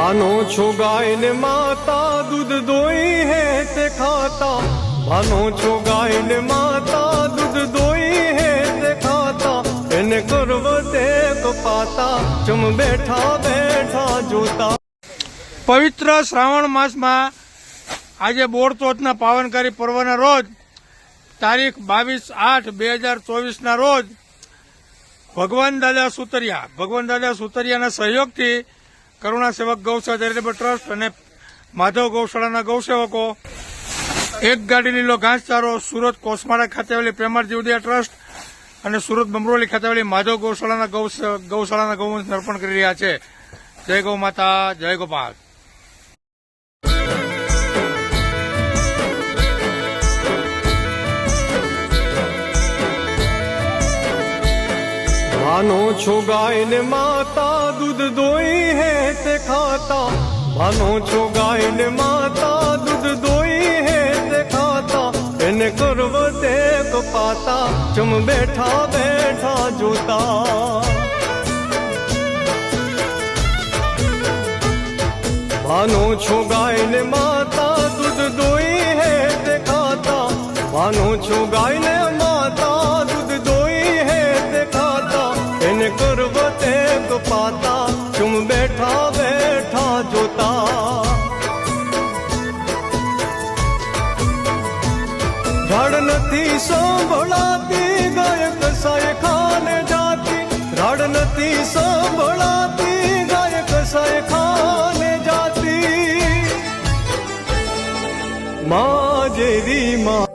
ભાનો છો ગાય ને માતા, દૂધ દોઈ હે તે ખાતા. ભાનો છો ગાય ને માતા, દૂધ દોઈ હે તે ખાતા. એને કરવતે કપાતા ચમ બેઠા બેઠા જોતા. પવિત્ર શ્રાવણ માસમાં આજે બોરચોથના પાવનકારી પર્વના રોજ, તારીખ બાવીસ આઠ બે હજાર ચોવીસના રોજ, ભગવાન દાદા સુતરિયા, ભગવાન દાદા સુતરિયાના સહયોગથી કરુણા સેવક ગૌશાળા ચેરિટેબલ ટ્રસ્ટ અને માધવ ગૌશાળાના ગૌસેવકો એક ગાડી લીલો ઘાસચારો, સુરત કોસમાળા ખાતે આવેલી પ્રેમાર ઉદયા ટ્રસ્ટ અને સુરત બમરોલી ખાતે આવેલી માધવ ગૌશાળાના ગૌશાળાના ગૌવંશ અર્પણ કરી રહ્યા છે. જય ગૌ માતા, જય ગોપાલ. ભાનો છો ગાય ને માતા, દૂધ દોઈ હે તે ખાતા. ભાનો છો ગાય ને માતા, દૂધ દોઈ હે તે ખાતા. એને કરવ તે કપાતા ચમ બેઠા બેઠા જોતા. ભાનો છો ગાય ને માતા, દૂધ દોઈ હે તે ખાતા. ભાનો છો ગાય ને માતા ધડ નથી સાંભળાતી, ગાયક સાય ખાને જાતી. ધડ નથી સાંભળાતી, ગાયક સાય ખાને જાતી. મા જેવી મા